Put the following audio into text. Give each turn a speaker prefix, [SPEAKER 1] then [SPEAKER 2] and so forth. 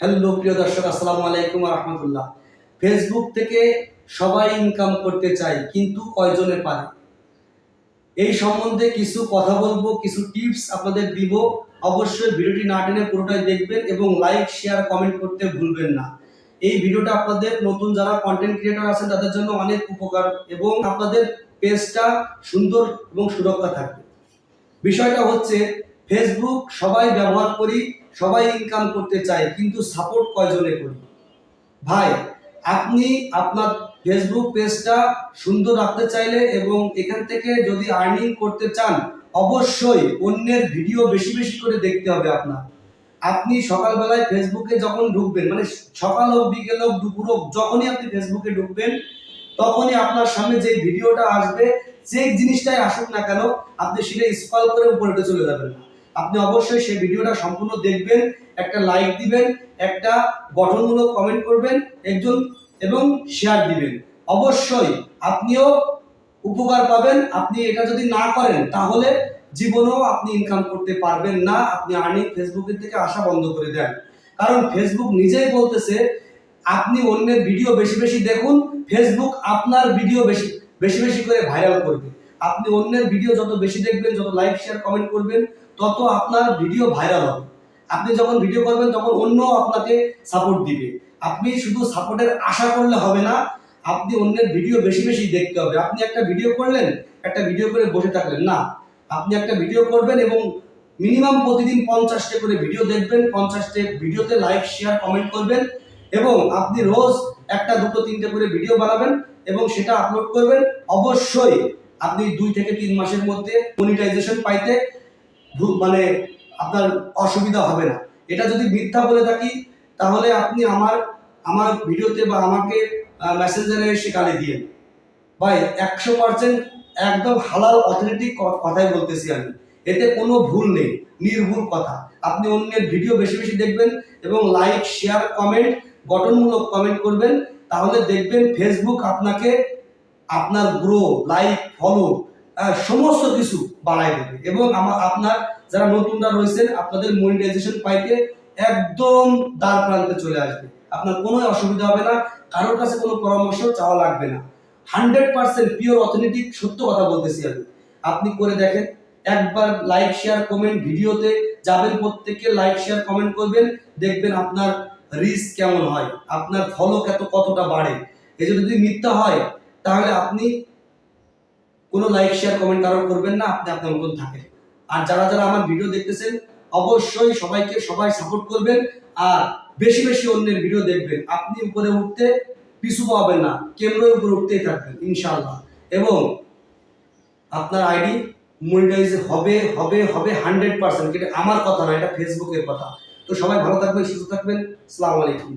[SPEAKER 1] Hello, প্রিয় দর্শক, আসসালামু আলাইকুম রহমতুল্লাহ। ফেসবুক থেকে সবাই ইনকাম করতে চায়, কিন্তু কয়জনে পারে? এই সম্বন্ধে কিছু কথা বলব, কিছু টিপস আপনাদের দিব। অবশ্যই ভিডিওটি না টেনে পুরোটাই দেখবেন এবং লাইক শেয়ার কমেন্ট করতে ভুলবেন না। এই ভিডিওটা আপনাদের নতুন যারা কন্টেন্ট ক্রিয়েটর আছেন, তাদের জন্য অনেক উপকার এবং আপনাদের পেজটা সুন্দর এবং সুরক্ষা থাকবে। বিষয়টা হচ্ছে ফেসবুক সবাই ব্যবহার করি, সবাই ইনকাম করতে চাই, কিন্তু সাপোর্ট কয়জনে করি? ভাই, আপনি আপনার ফেসবুক পেজটা সুন্দর রাখতে চাইলে এবং এখান থেকে যদি আর্নিং করতে চান, অবশ্যই অন্যের ভিডিও বেশি বেশি করে দেখতে হবে আপনার। আপনি সকালবেলায় ফেসবুকে যখন ঢুকবেন মানে সকাল হোক, বিকেল হোক, দুপুর হোক, যখনই আপনি ফেসবুকে ঢুকবেন, তখনই আপনার সামনে যে ভিডিওটা আসবে, যে জিনিসটাই আসুক না কেন, আপনি সেটা স্কল করে উপরে চলে যাবেন। না আপনি অবশ্যই সেই ভিডিওটা সম্পূর্ণ দেখবেন, একটা লাইক দিবেন, একটা গঠনমূলক কমেন্ট করবেন, একজন এবং শেয়ার দিবেন। অবশ্যই আপনিও উপকার পাবেন। আপনি এটা যদি না করেন, তাহলে জীবনেও আপনি ইনকাম করতে পারবেন না। আপনি আর্নিং ফেসবুকের থেকে আসা বন্ধ করে দেন। কারণ ফেসবুক নিজেই বলতেছে, আপনি অন্যের ভিডিও বেশি বেশি দেখুন ফেসবুক আপনার ভিডিও বেশি বেশি বেশি করে ভাইরাল করবে। আপনি অন্যের ভিডিও যত বেশি দেখবেন, যত লাইক শেয়ার কমেন্ট করবেন তত আপনার ভিডিও ভাইরাল হবে। আপনি যখন ভিডিও করবেন, তখন অন্য আপনাকে সাপোর্ট দিবে। আপনি শুধু সাপোর্টের আশা করলে হবে না, আপনি অন্যের ভিডিও বেশি বেশি দেখতে হবে। আপনি একটা ভিডিও করলেন, একটা ভিডিও করে বসে থাকলেন। না, আপনি একটা ভিডিও করবেন এবং মিনিমাম প্রতিদিন পঞ্চাশটে করে ভিডিও দেখবেন, পঞ্চাশটা ভিডিওতে লাইক শেয়ার কমেন্ট করবেন এবং আপনি রোজ একটা, দুটো, তিনটে করে ভিডিও বানাবেন এবং সেটা আপলোড করবেন। অবশ্যই আপনি দুই থেকে তিন মাসের মধ্যে মনিটাইজেশন পাইতে মানে আপনার অসুবিধা হবে না। এটা যদি মিথ্যা বলে থাকি, তাহলে আপনি আমার আমার ভিডিওতে বা আমাকে মেসেঞ্জারে এসে গালি দিয়ে ভাই, একশো পার্সেন্ট একদম হালাল অথেন্টিক কথাই বলতেছি আমি। এতে কোনো ভুল নেই, নির্ভুল কথা। আপনি অন্যের ভিডিও বেশি বেশি দেখবেন এবং লাইক শেয়ার কমেন্ট গঠনমূলক কমেন্ট করবেন। তাহলে দেখবেন ফেসবুক আপনাকে, আপনার গ্রো লাইক ফলো সমস্ত কিছু বাড়াই দেবে। এবং আমার, আপনার যারা নতুনরা রয়েছেন, আপনাদের মনিটাইজেশন পাইতে একদম দ্বার প্রান্তে চলে আসবে। আপনার কোনো অসুবিধা হবে না, কারোর কাছে কোনো পরামর্শ চাওয়া লাগবে না। হান্ড্রেড পার্সেন্ট পিওর অথেন্টিক সত্য কথা বলতেছি আমি। আপনি করে দেখেন, একবার লাইক শেয়ার কমেন্ট ভিডিওতে যাবেন প্রত্যেকে লাইক শেয়ার কমেন্ট করবেন, দেখবেন আপনার রিস্ক কেমন হয়, আপনার ফলো কত, কতটা বাড়ে। এই যদি মিথ্যা হয়, তাহলে আপনি কোনো লাইক শেয়ার কমেন্ট কারও করবেন না, আপনি আপনার মতন থাকেন। আর যারা যারা আমার ভিডিও দেখতেছেন, অবশ্যই সবাইকে সবাই সাপোর্ট করবেন আর বেশি বেশি অন্যের ভিডিও দেখবেন। আপনি উপরে উঠতে পিছু পাবেন না, ক্যামেরার উপরে উঠতেই থাকবেন, ইনশাআল্লাহ। এবং আপনার আইডি মনিটাইজ হবে হবে হবে হান্ড্রেড পার্সেন্ট এটা আমার কথা না, এটা ফেসবুকের কথা। তো সবাই ভালো থাকবেন, সুস্থ থাকবেন। আসসালামু আলাইকুম।